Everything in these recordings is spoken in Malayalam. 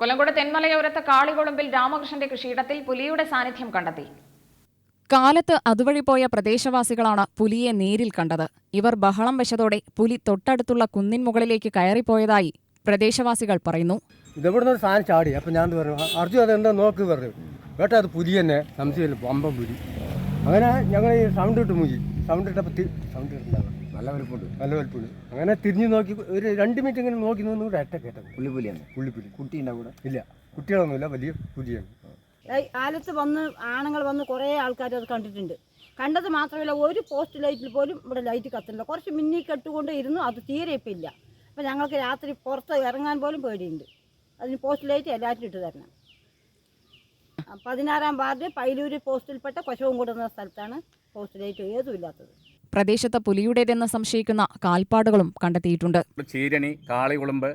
കൊല്ലങ്കോട് തെന്മലയോരത്ത് കാളികൊളുമ്പിൽ രാമകൃഷ്ണന്റെ കൃഷിയിടത്തിൽ പുലിയുടെ സാന്നിധ്യം കണ്ടെത്തി. കാലത്ത് അതുവഴി പോയ പ്രദേശവാസികളാണ് പുലിയെ നേരിൽ കണ്ടത്. ഇവർ ബഹളം വെച്ചതോടെ പുലി തൊട്ടടുത്തുള്ള കുന്നിൻ മുകളിലേക്ക് കയറിപ്പോയതായി പ്രദേശവാസികൾ പറയുന്നു. ഇതെവിടുന്ന് ഒരു സാധനം ചാടി. അപ്പം ഞാൻ പറഞ്ഞു? അർജുൻ അതെന്താ നോക്ക് പറഞ്ഞു. കേട്ടോ അത് പുലി തന്നെ. സംശയമില്ല. പമ്പം പുലി. അങ്ങനെ ഞങ്ങൾ ഈ സൗണ്ട് ഇട്ട് മുങ്ങി. സൗണ്ട് ഇട്ടപ്പോൾ സൗണ്ട് നല്ല വലുപ്പമുണ്ട് നല്ല വലുപ്പമുണ്ട് അങ്ങനെ തിരിഞ്ഞു നോക്കി ഒരു രണ്ട് മിനിറ്റ് ഇങ്ങനെ നോക്കി നിന്ന് കൂടെ അറ്റ കേട്ടത് പുള്ളിപ്പുലിയാണ്. പുള്ളിപ്പുലി. കുട്ടി ഉണ്ടാവും ഇല്ല. കുട്ടികളൊന്നുമില്ല വലിയ പുലിയാണ്. ഏയ് കാലത്ത് വന്ന് ആണുങ്ങൾ വന്ന് കുറേ ആൾക്കാർ അത് കണ്ടിട്ടുണ്ട്. കണ്ടത് മാത്രമല്ല ഒരു പോസ്റ്റ് ലൈറ്റിൽ പോലും ഇവിടെ ലൈറ്റ് കത്തില്ല. കുറച്ച് മിന്നി കെട്ടുകൊണ്ട് ഇരുന്നു അത് തീരെ ഇപ്പം ഇല്ല. അപ്പം ഞങ്ങൾക്ക് രാത്രി പുറത്ത് ഇറങ്ങാൻ പോലും പേടിയുണ്ട്. അതിന് പോസ്റ്റ് ലൈറ്റ് എല്ലാവരും ഇട്ട് തരണം. പതിനാറാം വാർഡ് പൈലൂര് പോസ്റ്റിൽപ്പെട്ട കൊശവും കൂടുന്ന സ്ഥലത്താണ് പോസ്റ്റ് ലൈറ്റ് ഏതും ഇല്ലാത്തത്. പ്രദേശത്ത് പുലിയുടേതെന്ന് സംശയിക്കുന്ന കാൽപ്പാടുകളും കണ്ടെത്തിയിട്ടുണ്ട്. ചീരണി കാളികുളമ്പ്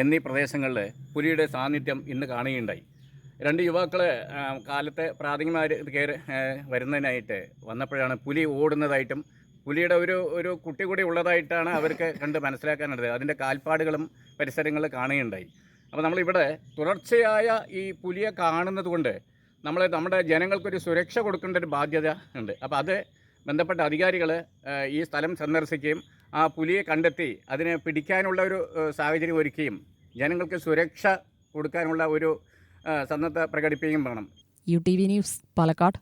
എന്നീ പ്രദേശങ്ങളിൽ പുലിയുടെ സാന്നിധ്യം ഇന്ന് കാണുകയുണ്ടായി. രണ്ട് യുവാക്കൾ കാലത്തെ പ്രാഥമികമായി കയറി വരുന്നതിനായിട്ട് വന്നപ്പോഴാണ് പുലി ഓടുന്നതായിട്ടും പുലിയുടെ ഒരു ഒരു കുട്ടി കൂടി ഉള്ളതായിട്ടാണ് അവർക്ക് കണ്ട് മനസ്സിലാക്കാനുള്ളത്. അതിന്റെ കാൽപ്പാടുകളും പരിസരങ്ങളിൽ കാണുകയുണ്ടായി. അപ്പോൾ നമ്മളിവിടെ തുടർച്ചയായ ഈ പുലിയെ കാണുന്നത് കൊണ്ട് നമ്മൾ നമ്മുടെ ജനങ്ങൾക്കൊരു സുരക്ഷ കൊടുക്കേണ്ട ഒരു ബാധ്യത ഉണ്ട്. അപ്പോൾ അത് ബന്ധപ്പെട്ട അധികാരികൾ ഈ സ്ഥലം സന്ദർശിക്കുകയും ആ പുലിയെ കണ്ടെത്തി അതിനെ പിടിക്കാനുള്ള ഒരു സാഹചര്യം ഒരുക്കുകയും ജനങ്ങൾക്ക് സുരക്ഷ കൊടുക്കാനുള്ള ഒരു സന്നദ്ധ പ്രകടിപ്പിക്കുകയും വേണം. U T V news Palakkad.